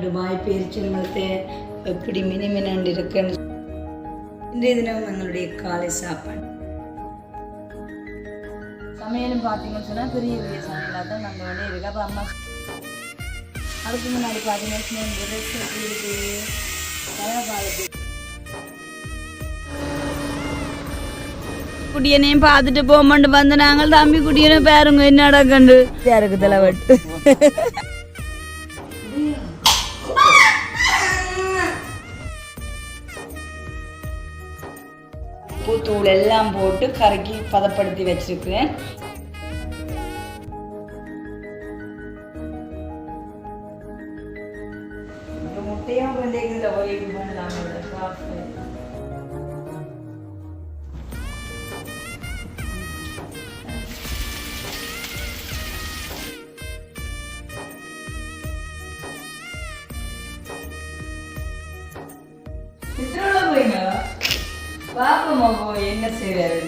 Dubai பேரிச்சம்பழத்தை எப்படி மினிமினண்டு இருக்குன்னு இன்றைய தினம் எங்களுடைய காலை சாப்பாடு சமையலும் பார்த்தீங்கன்னு சொன்னால் பெரிய பெரிய சமையலாக தான் நாங்கள் வேண்டிய இருக்கு அப்போ அம்மா அதுக்கு முன்னாடி பார்த்தீங்கன்னு சொன்னால் இந்த ட்ரெஸ் எப்படி இருக்கு பழகாலத்து குட்டியனையும் பார்த்துட்டு போமாண்டு வந்து நாங்கள் தம்பி குட்டியனை பாருங்க என்னடா கண்டு யாருக்கு தலைவட்டு எல்லாம் போட்டு கறக்கி பதப்படுத்தி வச்சிருக்கிறேன். பார்ப்போம் அப்போ என்ன செய்யறாரு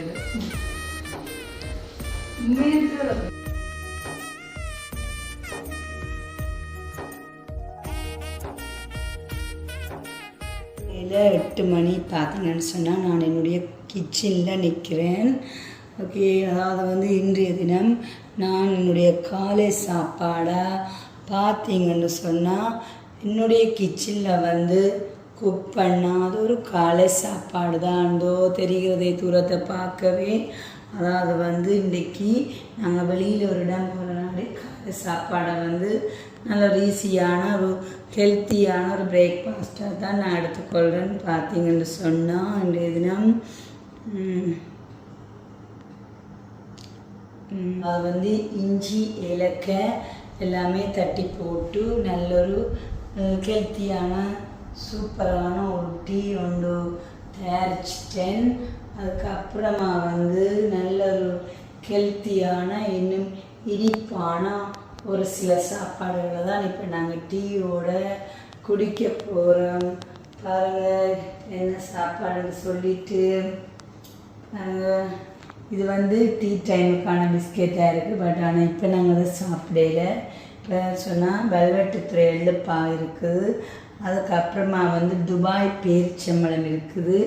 காலையில் எட்டு மணி பார்த்தீங்கன்னு சொன்னால் நான் என்னுடைய கிச்சனில் நிற்கிறேன் ஓகே அதாவது வந்து இன்றைய தினம் நான் என்னுடைய காலை சாப்பாடாக பார்த்தீங்கன்னு சொன்னால் என்னுடைய கிச்சனில் வந்து குக் பண்ணாத ஒரு காலை சாப்பாடு தான் இருந்தோ தெரிகிறதே தூரத்தை பார்க்கவே. அதாவது வந்து இன்றைக்கி நாங்கள் வெளியில் ஒரு இடம் போகிறனாலே காலை சாப்பாடை வந்து நல்ல ஒரு ஈஸியான ஒரு ஹெல்த்தியான ஒரு பிரேக்ஃபாஸ்ட்டாக தான் நான் எடுத்துக்கொள்கிறேன்னு பார்த்தீங்கன்னு சொன்னால் இன்றைய தினம் அது வந்து இஞ்சி ஏலக்காய் எல்லாமே தட்டி போட்டு நல்ல ஒரு ஹெல்த்தியான சூப்பரான ஒரு டீ ஒன்று தயாரிச்சிட்டேன். அதுக்கப்புறமா வந்து நல்ல ஒரு ஹெல்த்தியான இன்னும் இனிப்பான ஒரு சில சாப்பாடுகளை தான் இப்போ நாங்கள் டீயோட குடிக்க போகிறோம் பாருங்கள் என்ன சாப்பாடுன்னு சொல்லிட்டு. நாங்கள் இது வந்து டீ டைமுக்கான பிஸ்கெட்டாக இருக்குது பட் ஆனால் இப்போ நாங்கள் அதை சாப்பிடல. இப்போ சொன்னால் வெல்வெட்டு துறை எள்ளுப்பா இருக்குது. அதுக்கப்புறமா வந்து துபாய் பேரிச்சம்பழம் இருக்குது.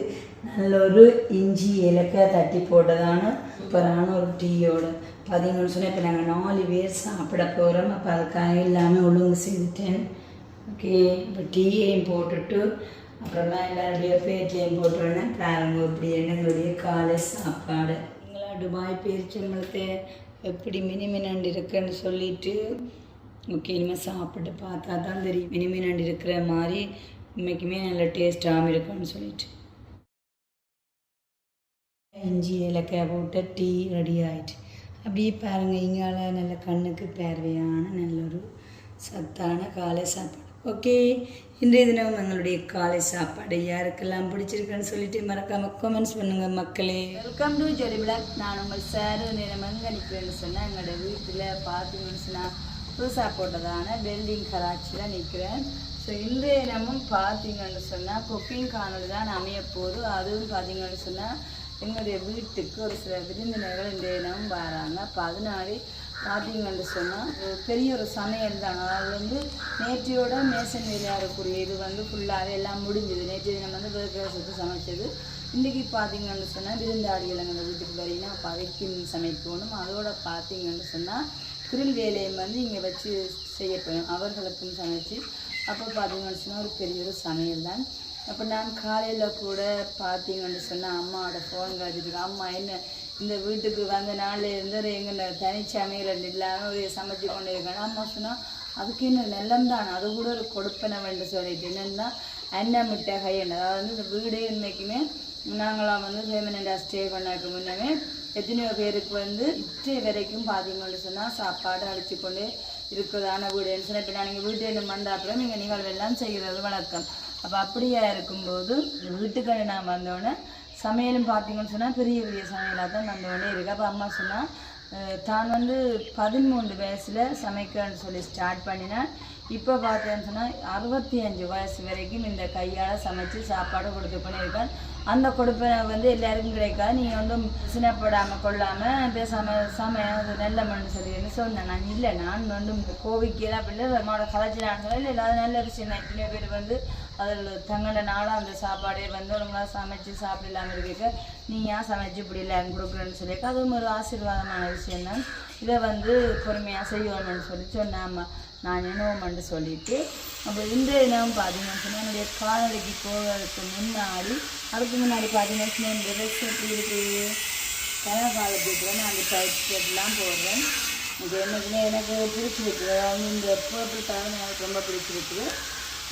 நல்ல ஒரு இஞ்சி ஏலக்காய் தட்டி போட்டதான சூப்பரான ஒரு டீயோட பார்த்தீங்கன்னு சொன்னால் இப்போ நாங்கள் நாலு பேர் சாப்பிட போகிறோம் அப்போ அதுக்காக எல்லாமே ஒழுங்கு செய்துட்டேன் ஓகே இப்போ டீயையும் போட்டுட்டு அப்புறமா எல்லாருடைய பேட்டையும் போட்டோன்னே பாருங்க இப்படி எங்களுடைய காலை சாப்பாடு. நீங்களா துபாய் பேரிச்சம்பழத்தை எப்படி மினிமினண்டு இருக்குன்னு சொல்லிட்டு ஓகே இனிமேல் சாப்பிட்டு பார்த்தா தான் தெரியும் மினிமினண்டு இருக்கிற மாதிரி உண்மைக்குமே நல்ல டேஸ்ட்டாகவும் இருக்குன்னு சொல்லிட்டு இஞ்சி ஏலக்காய் போட்ட டீ ரெடி ஆயிட்டு அப்படியே பாருங்கள் இங்கால நல்ல கண்ணுக்கு பார்வையான நல்ல ஒரு சத்தான காலை சாப்பாடு ஓகே இன்றைய தினம் எங்களுடைய காலை சாப்பாடு யாருக்கெல்லாம் பிடிச்சிருக்குன்னு சொல்லிட்டு மறக்காம கமெண்ட்ஸ் பண்ணுங்க மக்களே வெல்கம் டு ஜொலி பிளாக் நான் உங்கள் சார் நேரம் எங்கே நிற்கிறேன்னு சொன்னால் எங்களோட வீட்டில் பார்த்தீங்கன்னு சொன்னால் புதுசாக போட்டதான பில்டிங் கராச்சியில் நிற்கிறேன் ஸோ இன்றைய தினமும் பார்த்தீங்கன்னு சொன்னால் குக்கிங் காணொலி தான் அமைய போகுது. அதுவும் பார்த்தீங்கன்னு சொன்னால் எங்களுடைய வீட்டுக்கு ஒரு சில விருந்தினர்கள் இன்றைய தினமும் வராங்க. அப்போ அதனாலே பார்த்தீங்கன்னு சொன்னால் ஒரு பெரிய ஒரு சமையல் தான். அதாவது வந்து நேற்றையோட மேசன் விளையாடக்கூடிய இது வந்து ஃபுல்லாகவே எல்லாம் முடிஞ்சுது. நேற்று தினம் வந்து பிரேக்ஃபாஸ்ட்டு சமைச்சது. இன்றைக்கி பார்த்தீங்கன்னு சொன்னால் விருந்தாளிகள் எங்கள் வீட்டுக்கு வரீங்கன்னா அப்போ சமைக்கணும். அதோட பார்த்தீங்கன்னு சொன்னால் கிரில் வேலையை வந்து இங்கே வச்சு செய்யப்படும் அவர்களுக்கும் சமைச்சு. அப்போ பார்த்தீங்கன்னு சொன்னால் ஒரு பெரிய ஒரு சமையல் தான். அப்போ நான் காலையில் கூட பார்த்தீங்கன்னு சொன்னால் அம்மாவோட ஃபோன் காட்டிட்டு அம்மா என்ன இந்த வீட்டுக்கு வந்த நாளில் இருந்து எங்கள் சமையல் இல்லாமல் ஒரு சமைச்சு கொண்டு இருக்கணும் அம்மா சொன்னால் அதுக்கு இன்னும் நிலம் தான்? அது கூட ஒரு கொடுப்பனை வேண்டு சொல்லிட்டு என்னென்னா அன்ன மிட்டகை அதாவது வந்து இந்த வீடு இன்னைக்குமே நாங்களாம் வந்து ஃபேமிலிண்டா ஸ்டே பண்ணதுக்கு முன்னமே எத்தனையோ பேருக்கு வந்து இற்றை வரைக்கும் பார்த்தீங்கன்னு சொன்னால் சாப்பாடு அடிச்சு கொண்டு இருக்கிறதான வீடுன்னு சொன்னால் இப்போ நான் நீங்கள் வீட்டு மண்ட அப்புறம் நீங்கள் நிகழ்வெல்லாம் செய்கிறது வழக்கம். அப்போ அப்படியா இருக்கும்போது வீட்டுக்கு நான் வந்தோடனே சமையலும் பார்த்தீங்கன்னு சொன்னால் பெரிய பெரிய சமையலாக தான் வந்தோடனே இருக்கு. அப்போ அம்மா சொன்னால் தான் வந்து பதிமூன்று வயசில் சமைக்கிறேன்னு சொல்லி ஸ்டார்ட் பண்ணினேன் இப்போ பார்த்தேன்னு சொன்னால் அறுபத்தி அஞ்சு வயசு வரைக்கும் இந்த கையால் சமைச்சு சாப்பாடு கொடுத்து பண்ணியிருக்கேன் அந்த கொடுப்பை வந்து எல்லாருக்கும் கிடைக்காது. நீங்கள் வந்து சின்னப்படாமல் கொள்ளாமல் பேசாமல் சமையல் நல்ல மண்ணு சொல்லி சொன்னேன். நான் இல்லை நான் வந்து கோவிக்கல அப்படி இல்லை நம்மளோட கலைச்சி நான் இல்லை. அது நல்ல விஷயம் தான் இத்தனை பேர் வந்து அதில் தங்கட நாளாக அந்த சாப்பாடே வந்து ஒழுங்காக சமைச்சு சாப்பிடலாமல் இருக்க நீ ஏன் சமைச்சு இப்படி இல்லை கொடுக்குறேன்னு சொல்லியிருக்கேன் அதுவும் ஒரு ஆசீர்வாதமான விஷயம் தான். இதை வந்து பொறுமையாக செய்யணும்னு சொல்லி சொன்னாம்மா. நான் என்னவோம்னு சொல்லிட்டு அப்போ இந்த இனம் பார்த்தீங்கன்னு சொன்னால் என்னுடைய காணொலிக்கு போகிறதுக்கு முன்னாடி அதுக்கு முன்னாடி பார்த்தீங்கன்னு சொன்னால் இந்த ட்ரெஸ் எப்படி இருக்குது கல்யாண காலத்துக்கு நான் அந்த டைட் போடுறேன். இது என்னதுன்னா எனக்கு பிடிச்சிருக்கு. அதாவது இந்த பர்பிள் கலர் எனக்கு ரொம்ப பிடிச்சிருக்குது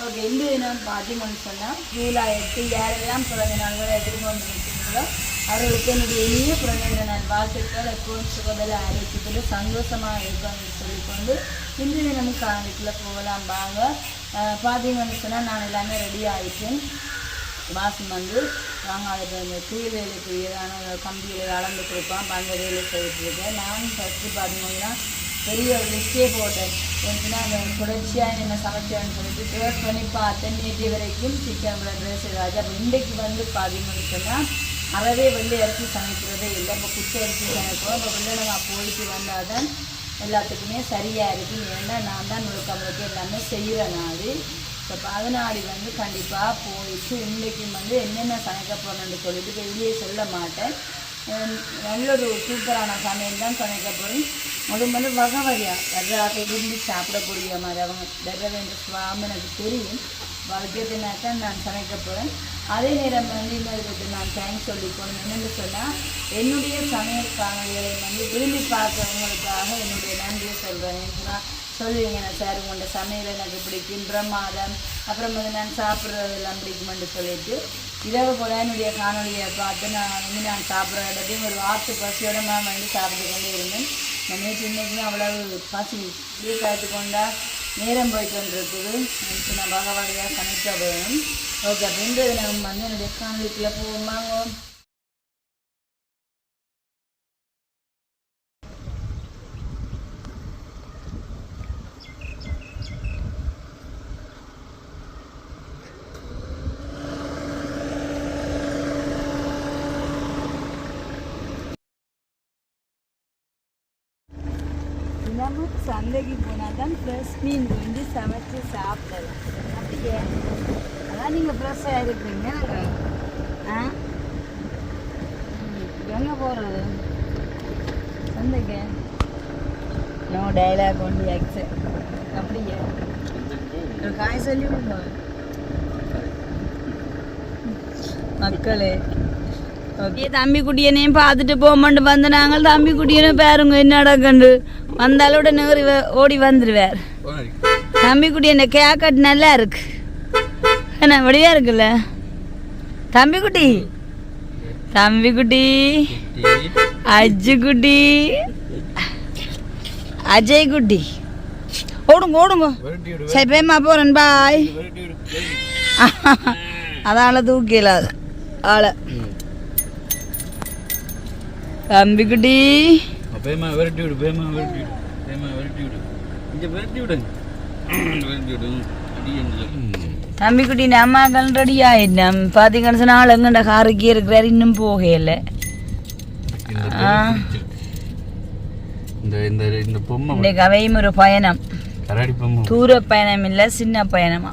ஓகே இந்த தினம் பார்த்தீங்கன்னு சொன்னால் ஜூலை எட்டு யாரெல்லாம் பிறந்த நாள்களை எதிர்கொண்டு இருக்கிறீங்களோ அவர்களுக்கு என்னுடைய இனிய பிறந்த நாள் வாழ்த்துக்கள். எப்போதும் சுகதில் ஆரோக்கியத்தில் சந்தோஷமாக இருக்கணும்னு சொல்லிக்கொண்டு இந்த தினம் காலைக்குள்ளே போகலாம் வாங்க. பார்த்தீங்கன்னு சொன்னால் நான் எல்லாமே ரெடி ஆகிட்டேன் வாசம் வந்து வாங்க அதுக்கு அந்த கீழ் வேலைக்கு ஏதான கம்பியில் அளந்து கொடுப்பான். அப்ப அந்த வேலை செய்துட்டு நான் ஃபஸ்ட்டு பார்த்தீங்கன்னா பெரிய ஒரு லிஸ்டே போட்டேன். ஏன்னா அந்த தொடர்ச்சியாக என்ன சமைச்சேன்னு சொல்லிட்டு ட்ரேட் பண்ணி பார்த்தேன். நேற்று வரைக்கும் சிக்கன் ட்ரெஸ் ஏதாச்சும் அப்போ இன்றைக்கு வந்து பார்த்தீங்கன்னு சொன்னால் அறவே வந்து இறச்சி சமைக்கிறதே இல்லை. இப்போ குச்சை இறக்கி சமைப்போம். இப்போ வந்து நான் போயிட்டு வந்தால் தான் எல்லாத்துக்குமே சரியாக இருக்குது ஏன்னா நான் தான் முழுக்க முழுக்க எல்லாமே செய்யறேன் நான் அது இப்போ பதினாடி வந்து கண்டிப்பாக போயிட்டு இன்றைக்கு வந்து என்னென்ன சமைக்க போகிறேன்னு சொல்லிட்டு வெளியே சொல்ல மாட்டேன். நல்ல ஒரு சூப்பரான சமையல் தான் சமைக்க போகிறேன் அது வந்து வகை வகையாக வர்றாக விரும்பி சாப்பிடக்கூடிய மாதிரி அவங்க வர்ற வேண்டிய சுவாமி எனக்கு தெரியும் வகையத்தினாக்கா நான் சமைக்க போகிறேன் அதே நேரம் வந்து இன்னொரு நான் தேங்க்ஸ் சொல்லிக்கணும் என்னென்னு சொன்னால் என்னுடைய சமையல் காணொலிகளை வந்து விரும்பி பார்க்குறவங்களுக்காக என்னுடைய நன்றியை சொல்கிறேன் நான் சொல்லுவீங்க நான் சார் உங்களோட சமையல் எனக்கு பிடிக்கும். பிரமாதம். அப்புறம் வந்து நான் சாப்பிட்றதெல்லாம் பிடிக்குமென்று சொல்லிட்டு இரவு போல் என்னுடைய காணொலியை பார்த்து நான் வந்து நான் சாப்பிட்ற இடத்தையும் ஒரு ஆற்று பசியோட நான் வந்து சாப்பிட்டு கொண்டே இருந்தேன். நான் நேற்று இன்னைக்குமே அவ்வளவு பசி இப்படியே காய்த்து கொண்டா நேரம் போயிட்டு வந்துருக்குது. எனக்கு நான் வகை வகையாக சமைக்க வேணும். ஓகே அப்படின்றது நம்ம வந்து என்னுடைய காணொலிக்குள்ளே போவோமாங்க தினமும் சந்தைக்கு போனால் தான் ஃப்ரெஷ் மீன் வந்து சமைச்சு சாப்பிடலாம் அப்படியே அதான் நீங்கள் ஃப்ரெஷ்ஷாக இருக்கிறீங்க ஆ எங்கே போகிறது சந்தைக்கு நோ டைலாக் ஒன்லி அக்செப்ட் அப்படியே. ஒரு காய் சொல்லி மக்களே. ஓகே தம்பி குட்டியனையும் பார்த்துட்டு போமாண்டு வந்து நாங்கள் தம்பி குட்டியனை பாருங்க என்னடா கண்டு வந்தாலும் உடனே இவ- ஓடி வந்துடுவார் தம்பி குட்டி என்ன கேக்கட் நல்லா இருக்கு. என்ன வடிவா இருக்குல்ல? தம்பி குட்டி தம்பி குட்டி அஜு குட்டி அஜய் குட்டி ஓடுங்க ஓடுங்க சரி பேமா போறேன் பாய் அதால தூக்கில ஆளை தம்பி குட்டி பேமா விரட்டி விடு பேமா விரட்டி விடு பேமா விரட்டி விடு இங்கே விரட்டி விடுங்க விரட்டி விடு அடி எங்களை தம்பி குட்டி நம்மாக்கள் ரெடி ஆயிட்டோம் பார்த்தீங்கன்னு சொன்னா ஆள் எங்கண்ட காருக்கு இருக்கிறாரு இன்னும் போகையில இன்னைக்கு அவையும் ஒரு பயணம் தூர பயணம் இல்லை சின்ன பயணமா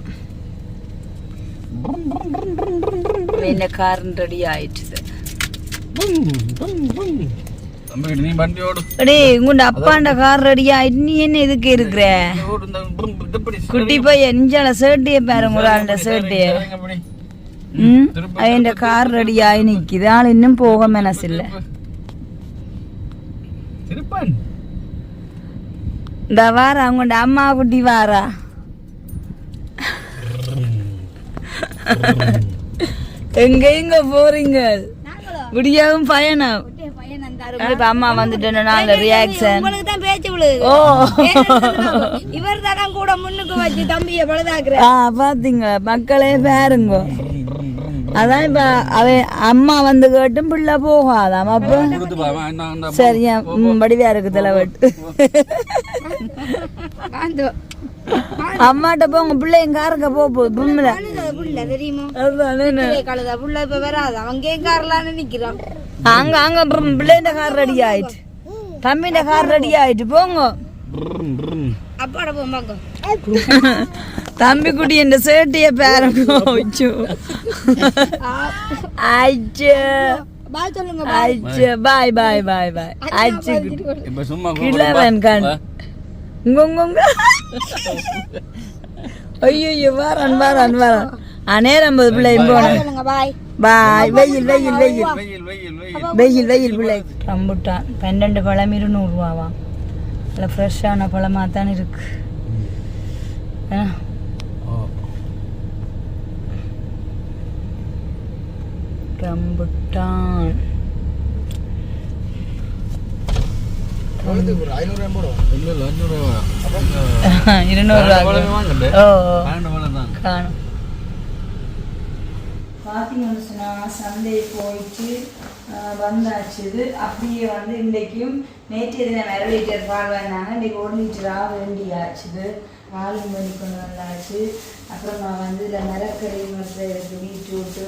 இந்த கார் ரெடி ஆயிடுச்சு உங்கண்ட அப்பாண்ட கார் ரெடி ஆயிட்டு நீ என்ன இதுக்கு இருக்கிற? குட்டி பையன் நெஞ்சால சேட்டிய ஒரு ஆளுட சேட்டிய. ம்? அவன் கார் ரெடி ஆகி நிக்குது. ஆள் இன்னும் போக மனசில்லை. இந்த வாரா அவங்கள்ட அம்மா குட்டி வாரா. எங்க எங்க போறீங்க? விடியாவும் பயணம் இப்ப அம்மா வந்துட்டேன் ரியாக்ஷன் உங்களுக்கு தான் பேச்சு விழுது ஓ. இவர் தானே கூட முன்னுக்கு வச்சு தம்பியை பழுதாக்குற? ஆ பாத்தீங்களா? மக்களே பாருங்க. அதான் இப்ப அவன் அம்மா வந்து கேட்டும் பிள்ளை போகாதாம் அப்ப. பா போ. சரியா வடிவா இருக்கு தலைவட்டு வாந்தோ. அம்மாட்ட போங்க பிள்ளை எங்க பொம்மல கழுத புள்ள தெரியுமா? கழுத புள்ள இப்ப வராது. அவங்க எங்க காரலான்னு நிக்கிறான். அங்க அங்க அப்புறம் பிள்ளைண்ட கார் ரெடி ஆயிட்டு. தம்பிண்ட கார் ரெடி ஆயிட்டு போங்க. தம்பி குட்டி என் சேட்டிய பாருங்க அச்சோ அச்சோ பாய் சொல்லுங்க அச்சோ பாய் பாய் பாய் பாய். அச்சு இப்ப சும்மா கிழவன் கண். உங்க உங்க உங்க ஐயோ வாரான் வாரான் வாரான். நேரம் பிள்ளை பாய் பாய் வெயில் வெயில் வெயில். வெயில் வெயில் பிள்ளை ரம்புட்டான். பன்னெண்டு பழம் இருநூறுவாவாம் நல்லா ஃப்ரெஷ்ஷான பழமாக தான் இருக்கு. ரம்புட்டான். இருநூறு காணும். பார்த்தீங்கன்னு சொன்னால் சண்டே போயிட்டு வந்தாச்சு இது. அப்படியே வந்து இன்றைக்கும் நேற்று தினம் அரை லிட்டர் பால் வந்தாங்க இன்றைக்கி ஒரு லிட்டராக வேண்டியாச்சுது பாலும் பண்ணி கொண்டு வந்தாச்சு. அப்புறமா வந்து இதில் மரக்கறி மற்ற பீட்ரூட்டு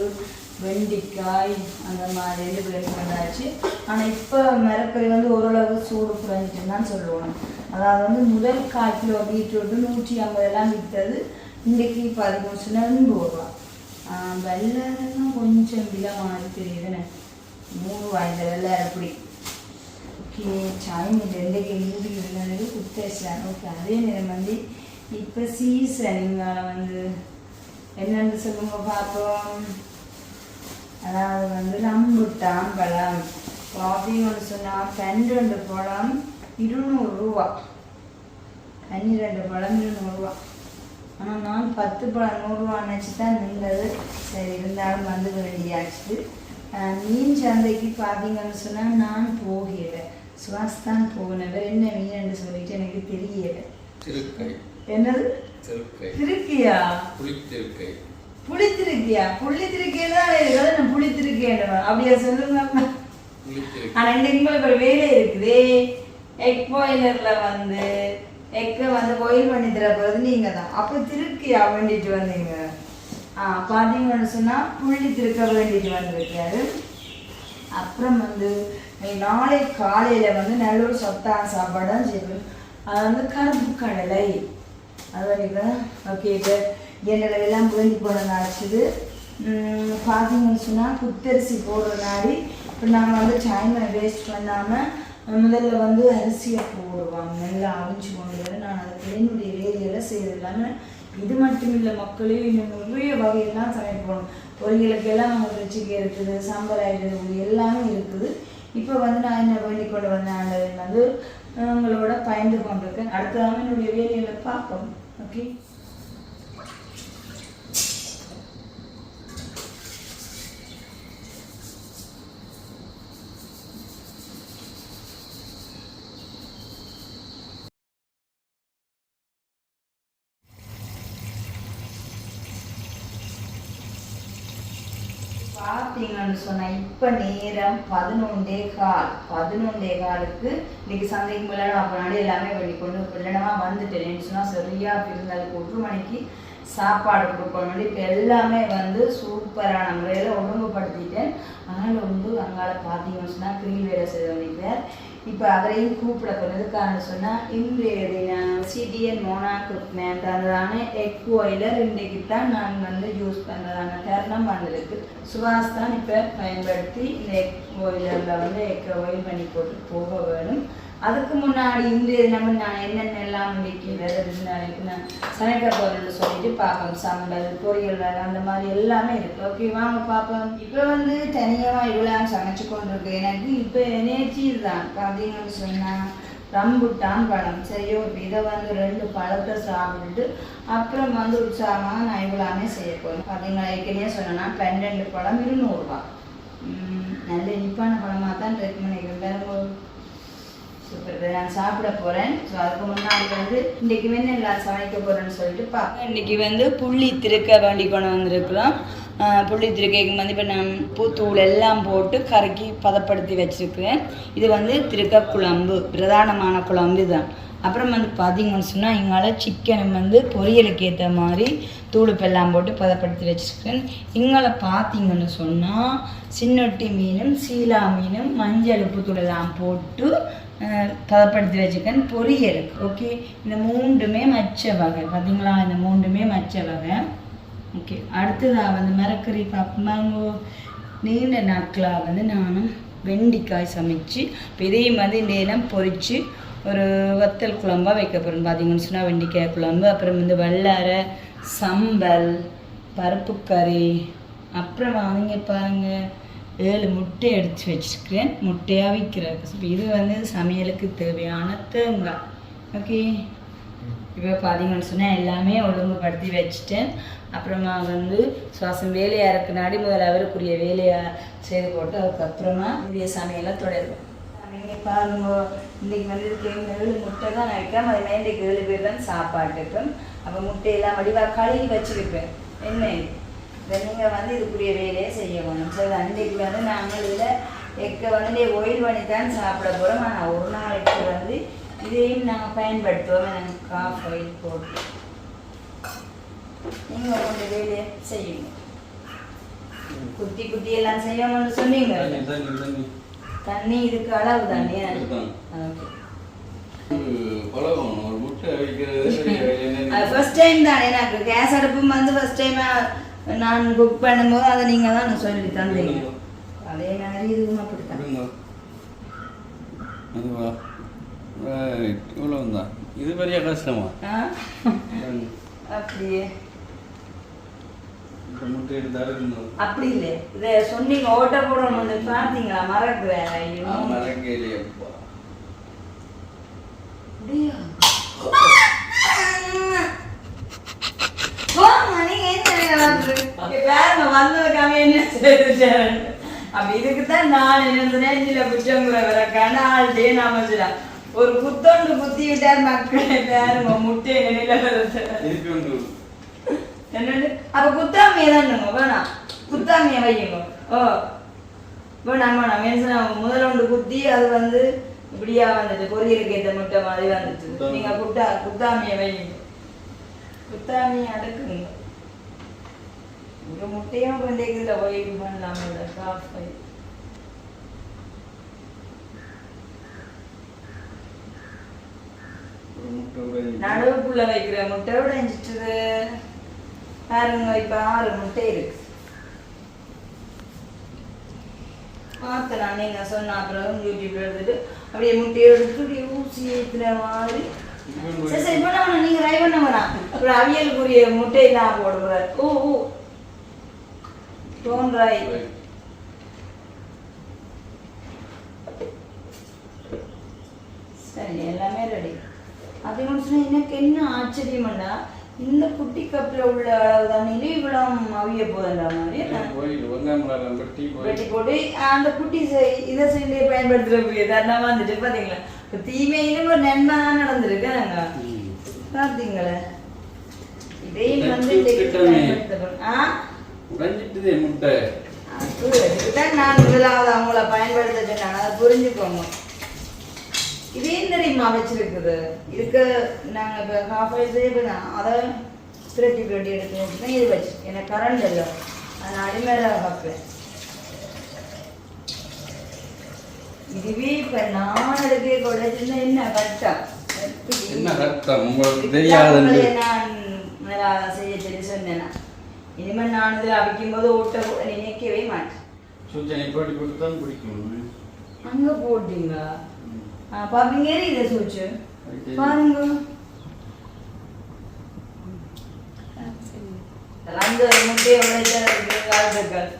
வெண்டிக்காய் அந்த மாதிரி இது பண்ணி வந்தாச்சு. ஆனால் இப்போ மரக்கறி வந்து ஓரளவு சூடு குறைஞ்சிட்டுன்னு தான் சொல்லுவோம். அதாவது வந்து முதல் கால் கிலோ பீட்ரூட்டு நூற்றி ஐம்பதெல்லாம் விற்றது இன்றைக்கி பதிமூணு சொன்னால் ரூபா. வெள்ளம் கொஞ்சம் விலை மாதிரி தெரியுதுன்னு. மூணு ரூபாய் வெள்ளை அப்படி. ஓகே சாய்மி ரெண்டுக்கு மூடி இருந்தது குத்தேசான் ஓகே அதே நேரம் வந்து இப்போ சீசன் வந்து என்னென்னு சொல்லுங்க பார்ப்போம். அதாவது வந்து ரம்புட்டான் பழம் அப்படின்னு சொன்னால் பன்னிரெண்டு பழம் இருநூறுரூவா பன்னிரெண்டு பழம் இருநூறுவா ஆனால் நான் பத்து பழம் நூறுரூவா நினச்சி தான் நின்றது. சரி இருந்தாலும் வந்து வேண்டியாச்சு. மீன் சந்தைக்கு பார்த்தீங்கன்னு சொன்னால் நான் போகல. சுவாஸ் தான் போனேன். வேற என்ன மீன் சொல்லிட்டு எனக்கு தெரியல. திருக்கை. என்னது? திருக்கை. திருக்கியா? புளித்திருக்கை. புளித்திருக்கியா? புளித்திருக்கையில தான் இருக்கிறது நான் புளித்திருக்கேன் அப்படியா சொல்லுங்க. புளித்திருக்கை. ஆனா இன்னைக்கு உங்களுக்கு ஒரு வேலை இருக்குதே. எக் பாய்லர்ல வந்து எக்கை வந்து பாயில் பண்ணி தர போகிறது நீங்கள் தான் அப்போ திருக்கியா வேண்டிட்டு வந்தீங்க? ஆ பார்த்தீங்கன்னு சொன்னால் புள்ளி திருக்க வேண்டிட்டு வந்திருக்காரு அப்புறம் வந்து நாளை காலையில் வந்து நல்ல ஒரு சத்தான சாப்பாடு தான் அது வந்து கருப்பு கடலை. அது வரைக்கும் ஓகே இப்போ என்னோட எல்லாம் புரிஞ்சு போனதாச்சுது பார்த்தீங்கன்னு சொன்னால் குத்தரிசி போடுறதுனாடி இப்போ நாங்கள் வந்து டைமை வேஸ்ட் பண்ணாமல் முதல்ல வந்து அரிசியை போடுவாங்க. நல்லா அவிஞ்சு கொண்டு வர நான் அதுக்கு என்னுடைய வேலையெல்லாம் செய்யறது இல்லாமல் இது மட்டும் இல்லை மக்களே இன்னும் நிறைய வகையெல்லாம் சமைப்போம் பொரியலுக்கு எல்லாம் நம்ம ருச்சிக்கு இருக்குது சாம்பார் ஆகிடுது எல்லாமே இருக்குது. இப்போ வந்து நான் என்ன வேண்டி கொண்டு வந்தேன் வந்து உங்களோட பயந்து கொண்டிருக்கேன். அடுத்ததாக என்னுடைய வேலைகளை பார்ப்போம். ஓகே பார்த்தீங்கன்னு சொன்னா இப்போ நேரம் பதினொன்றே கால். பதினொன்றே காலுக்கு இன்னைக்கு சந்தைக்கு முன்னாடி அப்பனாடி எல்லாமே பண்ணி கொண்டு பிள்ளைனமா வந்துட்டேன்னு சொன்னால் சரியாக பிறந்தாளுக்கு ஒரு மணிக்கு சாப்பாடு கொடுக்கணும் இப்போ எல்லாமே வந்து சூப்பரான முறையில் ஒழுங்குபடுத்திட்டேன். அதனால் வந்து அங்கால பார்த்தீங்கன்னு சொன்னால் கிரீல் வேலை செய்ய வந்திருக்கார் இப்போ அவரையும் கூப்பிட போனதுக்கான சொன்னால் இன்றைய தினம் சிடிஎன் மோனாகுப்மேன் தந்ததான எக் ஆயிலர் இன்றைக்கு தான் நான் வந்து யூஸ் பண்ணுறதான தருணம் வந்திருக்கு. சுபாஷ் தான் இப்போ பயன்படுத்தி இந்த எக் ஆயிலரில் வந்து எக் ஆயில் பண்ணி போட்டு போக வேணும். அதுக்கு முன்னாடி இன்றைய நம்ம நான் என்னென்ன எல்லாம் வைக்கிறது நாளைக்கு நான் சமைக்க போகிறேன்னு சொல்லிட்டு பார்ப்போம் சம்பல் பொரியல் அந்த மாதிரி எல்லாமே இருக்கு. ஓகே வாங்க பார்ப்போம் இப்போ வந்து தனியாக இவ்வளோ சமைச்சு கொண்டிருக்கு. எனக்கு இப்போ எனர்ஜி தான் பார்த்தீங்கன்னு சொன்னால் ரம்புட்டான் பழம். சரியோ இதை வந்து ரெண்டு பழத்தை சாப்பிட்டு அப்புறம் வந்து உற்சாகமாக நான் இவ்வளோமே செய்ய போகிறேன் பார்த்தீங்களா ஏற்கனவே சொன்னேன்னா பன்னெண்டு பழம் இருநூறுபா நல்ல இனிப்பான பழமாக தான் ரெக்கமெண்ட் பண்ணிக்கிறேன் வேறு சூப்பர் நான் சாப்பிட போகிறேன் ஸோ அதுக்கு முன்னாடி வந்து இன்றைக்கி வந்து எல்லாம் சமைக்க போகிறேன்னு சொல்லிட்டு பார்க்க இன்றைக்கி வந்து புள்ளி திருக்க வேண்டி கொண்டு வந்திருக்கிறோம். புள்ளி திருக்கைக்கு வந்து இப்போ நான் பூத்தூள் எல்லாம் போட்டு கறக்கி பதப்படுத்தி வச்சுருக்கிறேன். இது வந்து திருக்க குழம்பு பிரதானமான குழம்பு தான் அப்புறம் வந்து பார்த்தீங்கன்னு சொன்னால் இங்களால் சிக்கனை வந்து பொரியலுக்கு ஏற்ற மாதிரி தூளுப்பெல்லாம் போட்டு பதப்படுத்தி வச்சுருக்கேன் இங்களை பார்த்தீங்கன்னு சொன்னால் சின்னொட்டி மீனும் சீலா மீனும் மஞ்சள் உப்புத்தூளெல்லாம் போட்டு பதப்படுத்தி வச்சுருக்கேன் பொரியலுக்கு ஓகே இந்த மூன்றுமே மச்ச வகை. பார்த்தீங்களா இந்த மூன்றுமே மச்ச வகை. ஓகே அடுத்ததாக வந்து மரக்கறி பார்ப்பாங்கோ நீண்ட நாட்களாக வந்து நானும் வெண்டிக்காய் சமைச்சு இப்போ இதையும் வந்து இந்த இனம் பொரித்து ஒரு வத்தல் குழம்பாக வைக்க போகிறோம் பார்த்தீங்கன்னு சொன்னால் வெண்டிக்காய் குழம்பு அப்புறம் வந்து வல்லாரை சம்பல் பருப்பு கறி அப்புறம் வாங்க பாருங்கள் ஏழு முட்டை எடுத்து வச்சுருக்கிறேன். முட்டையாக விற்கிறேன் இது வந்து சமையலுக்கு தேவையான தேங்காய். ஓகே இப்போ பார்த்தீங்கன்னு சொன்னால் எல்லாமே ஒழுங்குபடுத்தி வச்சுட்டேன். அப்புறமா வந்து சுவாசம் வேலையாக இருக்குனாடி முதல்ல அவருக்குரிய வேலையாக செய்து போட்டு அதுக்கப்புறமா இந்திய சமையலை தொடரும் நீங்கள் பாருங்க இன்றைக்கி வந்து இதுக்கு ஏழு முட்டை தான் நான் வைக்கிறேன். அது மாதிரி இன்றைக்கு ஏழு பேர் தான் சாப்பாட்டுக்கும். அப்போ முட்டையெல்லாம் வடிவாக கழுவி வச்சுருப்பேன். என்ன இதை நீங்கள் வந்து இதுக்குரிய வேலையை செய்ய வேணும். சரி அன்றைக்கு வந்து நாங்கள் இதில் எக்க வந்து ஒயில் பண்ணி தான் சாப்பிட போகிறோம் ஆனால் ஒரு நாளைக்கு வந்து இதையும் நாங்கள் பயன்படுத்துவோம் நாங்கள் காஃப் ஆயில் போட்டு. நீங்கள் கொஞ்சம் வேலையை செய்யுங்க. குட்டி குட்டி எல்லாம் செய்யணும்னு சொன்னீங்க. தண்ணி இதுக்கு அளவு தானே ஒரு பழகம் ஒரு முட்டை வைக்கிறது ஃபர்ஸ்ட் டைம் தானே எனக்கு கேஸ் அடுப்பும் வந்து ஃபர்ஸ்ட் டைம் நான் குக் பண்ணும்போது அதை நீங்கள் தான் சொல்லி தந்தீங்க. அதே மாதிரி இதுவும் அப்படித்தான். இது பெரிய கஷ்டமா. அப்படியே. அப்படி இல்லை. இதை சொன்னீங்க ஓட்ட போடணும்னு பார்த்தீங்களா? மறக்கிறேன் ஐயோ. மரங்கேலியப்பா அப்படியா? போம்மா, நீங்க என்ன வேலை பார்க்குறது? இங்க பாருங்க, வந்ததுக்காக என்ன செய்துட்டாரு? அப்ப இதுக்குத்தான் நான் என்ன சொன்னேன், இதுல குற்றங்குறை வரக்கான ஆள்கிட்டயே நாம சொல்லலாம். ஒரு குத்தொண்டு குத்தி விட்டார் மக்களே பாருங்க முட்டை நிலையில வருது என்னண்டு அப்ப குத்தாமையை தானுங்க வேணாம் குத்தாமையை வையுங்க. ஓ வேணாம் வேணாம் மென்சனா முதல்ல ஒன்று குத்தி அது வந்து இப்படியா வந்துட்டு பொரியலுக்கு ஏற்ற முட்டை மாதிரி குத்தாம. நீங்க குட்டா குத்தாமையை வையுங்க. குத்தாமையை அடுக்குங்க ஒரு முட்டையும் கொண்டே இதில் போய் இது பண்ணலாம் இல்லை காஃபை. நடுவுக்குள்ள வைக்கிற முட்டை உடைஞ்சிட்டுது பாருங்க இப்ப ஆறு முட்டை இருக்கு. பார்த்தலாம் நீங்க சொன்ன அப்புறம் யூடியூப்ல எடுத்துட்டு அப்படியே முட்டையை எடுத்து ஊசி ஏத்துற மாதிரி சரி சரி பண்ண வேணாம் நீங்க ட்ரை பண்ண வேணாம். அப்புறம் அவியலுக்குரிய முட்டை தான் ஓ ஓ டோன் ரை. சரி எல்லாமே ரெடி அது மட்டும் எனக்கு என்ன ஆச்சரியமாண்டா இந்த குட்டி கப்பில் உள்ள தண்ணியில இவ்வளோ அவிய போதுன்ற மாதிரி வெட்டி போட்டு அந்த குட்டி இதை செஞ்சு பயன்படுத்துகிற தண்ணா வந்துட்டு பார்த்தீங்களா இப்போ தீமையிலும் ஒரு நன்மை தான் நடந்திருக்கு நாங்கள். பார்த்தீங்களா இதையும் வந்து உடைஞ்சிட்டுதே முட்டை நான் முதலாவது அவங்கள பயன்படுத்த சொன்னேன் அதை புரிஞ்சுக்கோங்க இது தெரியுமா வச்சிருக்குது இதுக்கு நாங்கள் இப்போ ஹாஃப் ஐஸ் செய்யணும் அதை பிரட்டி பிரட்டி எடுத்து இது வச்சு எனக்கு கரண்ட் இல்லை அது அடிமேல பார்ப்பேன் இதுவே இப்போ நான் எடுக்க குறைச்சிருந்தா என்ன கஷ்டம்? என்ன கஷ்டம்? உங்களுக்கு தெரியாதுன்னு. நான் செய்ய சொல்லி சொன்னேன் இனிமேல் நான் இதில் அவிக்கும் போது ஓட்ட கூட நினைக்கவே மாட்டேன். சூச்சனை போட்டு போட்டு தான் பிடிக்கணும் அங்க போட்டீங்க பாப்பீங்க இதை சூச்சு. பாருங்க. அந்த முட்டையோட வாழ்த்துக்கள்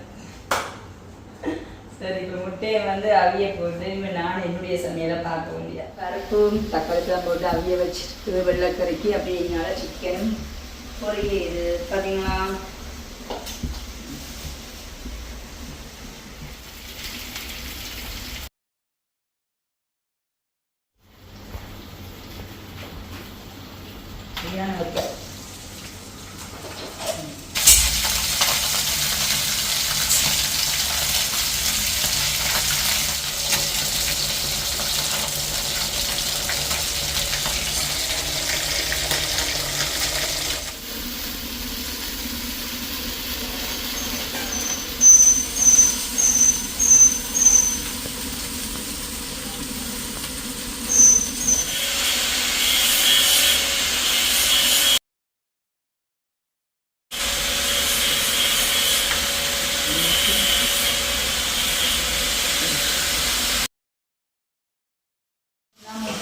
சரி இப்போ முட்டையை வந்து அவிய போட்டு இனிமேல் நான் என்னுடைய சமையலை பார்க்க முடியாது பருப்பும் தக்காளிலாம் போட்டு அவிய வச்சுட்டு வெள்ளைக்கறிக்கு அப்படியே என்னால் சிக்கன் பொரியல் பார்த்தீங்களா சரியான வைக்க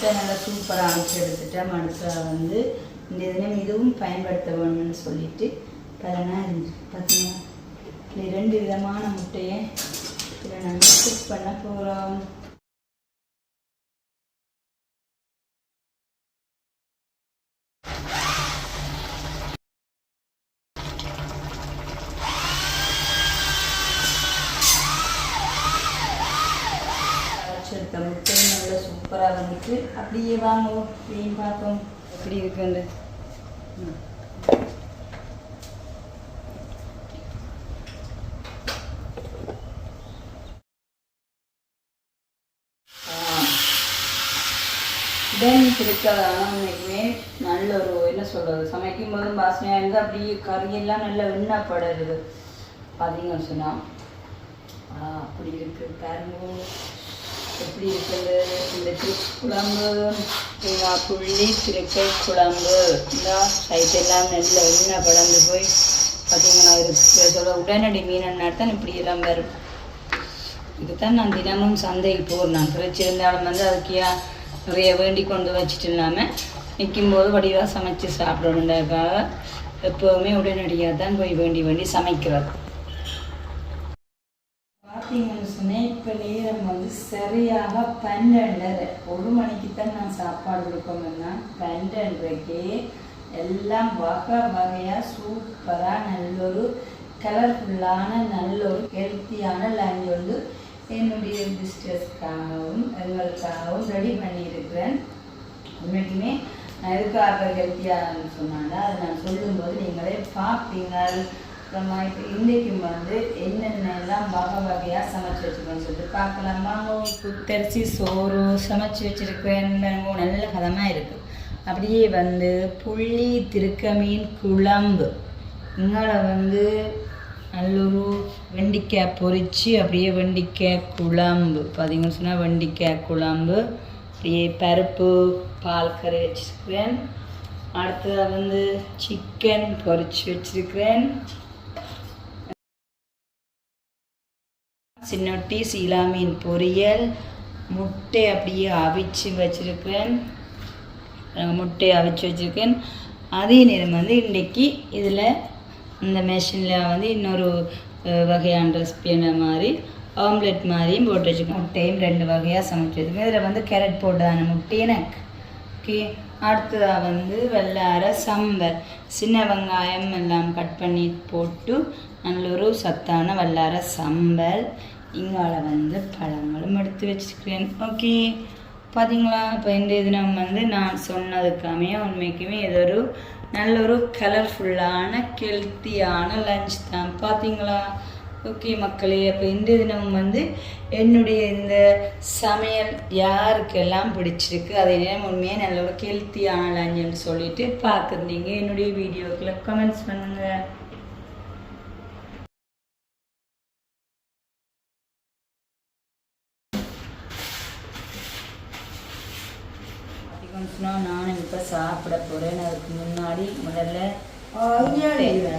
நல்லா சூப்பராக அரைச்சி எடுத்துட்டேன் அடுத்தது வந்து இந்த தினம் இதுவும் பயன்படுத்த வேணும்னு சொல்லிட்டு பலனா இருந்துச்சு பார்த்தீங்கன்னா இப்படி ரெண்டு விதமான முட்டையை இதில் நாங்கள் குக் பண்ண போகிறோம் அரைச்செடுத்த முட்டை நல்லா சூப்பராக வந்துட்டு அப்படியே வாங்குவோம் அப்படின்னு பார்ப்போம் எப்படி இருக்குன்னு. ம். தென் திருக்கலாமே நல்ல ஒரு என்ன சொல்கிறது சமைக்கும் போதும் வாசனையாக இருந்து அப்படியே கறியெல்லாம் நல்லா எண்ணெய் படருது பார்த்தீங்கன்னு சொன்னால் அப்படி இருக்கு. பாருங்க. எப்படி இருக்குது? இந்த குழம்பு தேங்காய் புள்ளி கிரிக்கெட் குழம்பு இந்த சைட் எல்லாம் நல்ல எண்ணெய் படந்து போய் பார்த்தீங்கன்னா இருக்கிறதோட உடனடி மீன் தான் இப்படி எல்லாம் வரும் இதுதான் நான் தினமும் சந்தைக்கு போகிறேன் நான் பிரிச்சிருந்தாலும் வந்து அதுக்கு நிறைய வேண்டி கொண்டு வச்சுட்டு இல்லாமல் நிற்கும்போது வடிவாக சமைச்சு சாப்பிடணுன்றதுக்காக எப்போவுமே உடனடியாக தான் போய் வேண்டி வேண்டி சமைக்கிறது. பார்த்தீங்கன்னு சொன்னேன் இப்போ நேரம் வந்து சரியாக பன்னெண்டரை. ஒரு மணிக்கு தான் நான் சாப்பாடு கொடுக்கணும்னா பன்னெண்டரைக்கு எல்லாம் வகை வகையாக சூப்பராக நல்லொரு கலர்ஃபுல்லான நல்ல ஒரு ஹெல்த்தியான லஞ்ச் வந்து என்னுடைய பிஸ்டர்ஸ்க்காகவும் எங்களுக்காகவும் ரெடி பண்ணியிருக்கிறேன். உண்மைக்குமே நான் எதுக்காக ஹெல்த்தியாக சொன்னாங்க அதை நான் சொல்லும்போது நீங்களே பார்ப்பீங்க அப்புறமா இப்போ இன்றைக்கும் வந்து என்னென்னலாம் வகை வகையாக சமைச்சு வச்சுருக்கேன்னு சொல்லிட்டு பார்க்கலாமா? புத்தரிசி சோறு சமைச்சு வச்சுருக்கேன். நல்ல கதமாக இருக்குது அப்படியே வந்து புள்ளி திருக்க மீன் குழம்பு. இங்கால வந்து நல்லொரு வெண்டிக்காய் பொரித்து அப்படியே வெண்டிக்காய் குழம்பு. பார்த்தீங்கன்னு சொன்னால் வெண்டிக்காய் குழம்பு. அப்படியே பருப்பு பால் கறி வச்சுருக்கிறேன். அடுத்தது வந்து சிக்கன் பொரித்து வச்சுருக்கிறேன். சின்னொட்டி சீலா மீன் பொரியல். முட்டை அப்படியே அவிச்சு வச்சுருக்கிறேன் முட்டையை அவிச்சு வச்சுருக்கேன். அதே நேரம் வந்து இன்றைக்கி இதில் இந்த மெஷினில் வந்து இன்னொரு வகையான ரெசிபியான மாதிரி? ஆம்லெட் மாதிரியும் போட்டு வச்சுக்கோங்க முட்டையும் ரெண்டு வகையாக சமைச்சு இதில் வந்து கேரட் போட்டதான முட்டை எனக்கு. ஓகே அடுத்ததாக வந்து வெள்ளார சம்பல் சின்ன வெங்காயம் எல்லாம் கட் பண்ணி போட்டு நல்ல ஒரு சத்தான வல்லார சம்பல் இங்கால வந்து பழங்களும் எடுத்து வச்சுருக்கிறேன். ஓகே பார்த்தீங்களா இப்போ இந்த தினம் வந்து நான் சொன்னதுக்காமே உண்மைக்குமே இது ஒரு நல்ல ஒரு கலர்ஃபுல்லான கெல்த்தியான லஞ்ச் தான். பார்த்தீங்களா ஓகே மக்களே அப்போ இந்த தினம் வந்து என்னுடைய இந்த சமையல் யாருக்கெல்லாம் பிடிச்சிருக்கு அதே நேரம் உண்மையாக நல்ல ஒரு ஹெல்த்தியான லஞ்சுன்னு சொல்லிட்டு பார்க்குறீங்க என்னுடைய வீடியோக்களை கமெண்ட்ஸ் பண்ணுங்கள் சொன்னால் நானும் இப்போ சாப்பிட போகிறேன் அதுக்கு முன்னாடி முதல்ல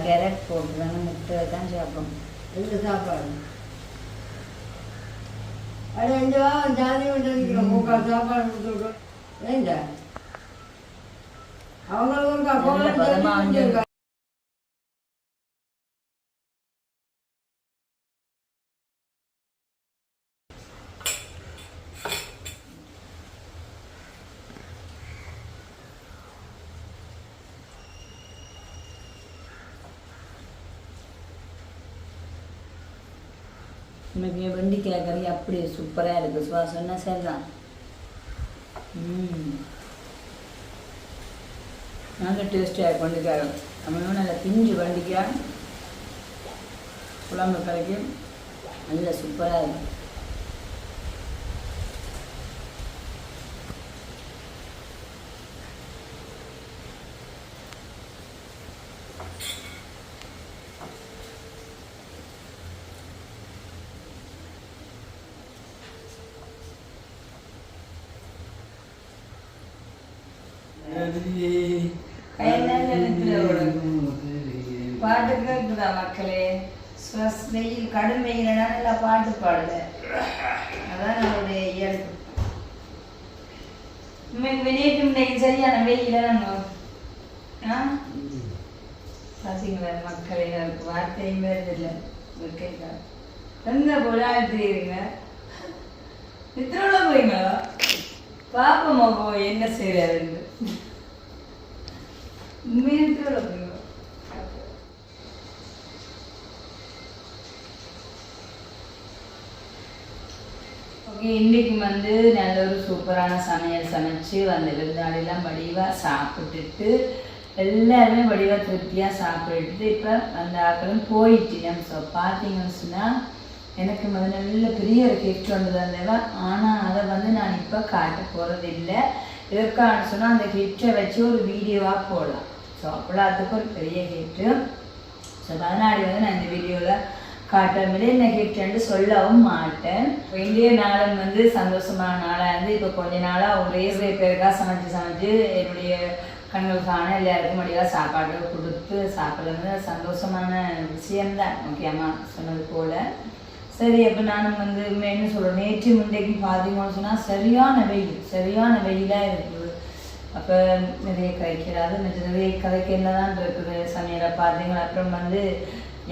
கேரட் போட்டுருவாங்க முட்டை தான் சாப்பிடணும். ரெண்டு சாப்பாடு. அது ரெண்டு ஜாதி பண்ணிருக்கிறோம் முக்கால் சாப்பாடு கொடுத்துருக்கோம் ஏங்க அவங்களுக்கு நல்ல பதமா கறி அப்படி சூப்பராக இருக்குது சுவாசம்னா சரிதான். ம். நல்ல டேஸ்டியாக வெண்டிக்காய் நம்ம நல்லா பிஞ்சு பண்டிகையாக குழம்பு கறிக்கு நல்லா சூப்பராக இருக்கும் கையெல்லாம் நினைத்துல பாட்டு கேட்குதா மக்களே ஸ்வஸ் வெயில் கடும் வெயிலனா நல்லா பாட்டு பாடல அதான் நம்மளுடைய இயல்பு. உண்மைக்கு நேற்று இன்னைக்கு சரியான வெயில நம்ம ஆ? மக்களை எனக்கு வார்த்தையும் வருதில்லை கேட்க எங்க போலாடுறீங்க நித்திரோட போறீங்களா? பாப்பமா போ என்ன செய்யறாரு உண்மையா நித்திரோட இன்றைக்கு வந்து நல்ல ஒரு சூப்பரான சமையல் சமைச்சு அந்த விருந்தாளிலாம் வடிவாக சாப்பிட்டுட்டு எல்லாருமே வடிவாக திருப்தியாக சாப்பிட்டுட்டு இப்போ அந்த ஆக்களும் போயிட்டினோம் ஸோ பார்த்தீங்கன்னு சொன்னால் எனக்கு வந்து நல்ல பெரிய ஒரு கிஃப்ட் ஒன்று தந்தவ. ஆனால் அதை வந்து நான் இப்போ காட்ட போகிறது இல்லை இதற்கான சொன்னால் அந்த கிஃப்டை வச்சு ஒரு வீடியோவாக போடலாம். ஸோ அவ்வளோத்துக்கு ஒரு பெரிய கிஃப்ட்டு ஸோ அதனாடி வந்து நான் இந்த வீடியோவில் காட்டுறதுல என்ன சொல்லவும் மாட்டேன். இப்போ நாளும் வந்து சந்தோஷமான நாளாக இருந்து இப்போ கொஞ்ச நாளாக ஒரே ஒரே பேருக்காக சமைச்சு சமைச்சு என்னுடைய கண்களுக்கான எல்லாருக்கும் முடியாத சாப்பாடு கொடுத்து சாப்பிட்றது சந்தோஷமான விஷயம்தான் முக்கியமாக சொன்னது போல். சரி அப்போ நானும் வந்து என்ன சொல்கிறேன் நேற்று முந்தைக்கு பார்த்தீங்கன்னு சொன்னால் சரியான வெயில் சரியான வெயிலாக இருக்குது. அப்போ நிறைய கதைக்கிறாது நிறைய கதைக்கு என்னதான் இருக்குது? சமையலை பார்த்தீங்களா அப்புறம் வந்து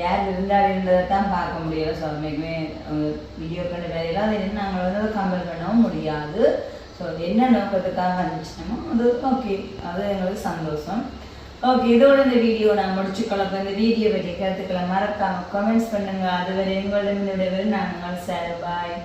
யார் இருந்தால் இருந்ததை தான் பார்க்க முடியல ஸோ அதுமாரிக்குமே வீடியோ பண்ண வேலையில் அதை என்ன நாங்கள் வந்து கம்பேர் பண்ணவும் முடியாது. ஸோ என்ன நோக்கத்துக்காக வந்துச்சுனமோ அது ஓகே அது எங்களுக்கு சந்தோஷம். ஓகே இதோட இந்த வீடியோ நான் முடிச்சுக்கலாம் இப்போ இந்த வீடியோ பற்றி கருத்துக்களை மறக்காம கமெண்ட்ஸ் பண்ணுங்கள் அதுவரை எங்களிடம் இந்த நாங்கள். Sir bye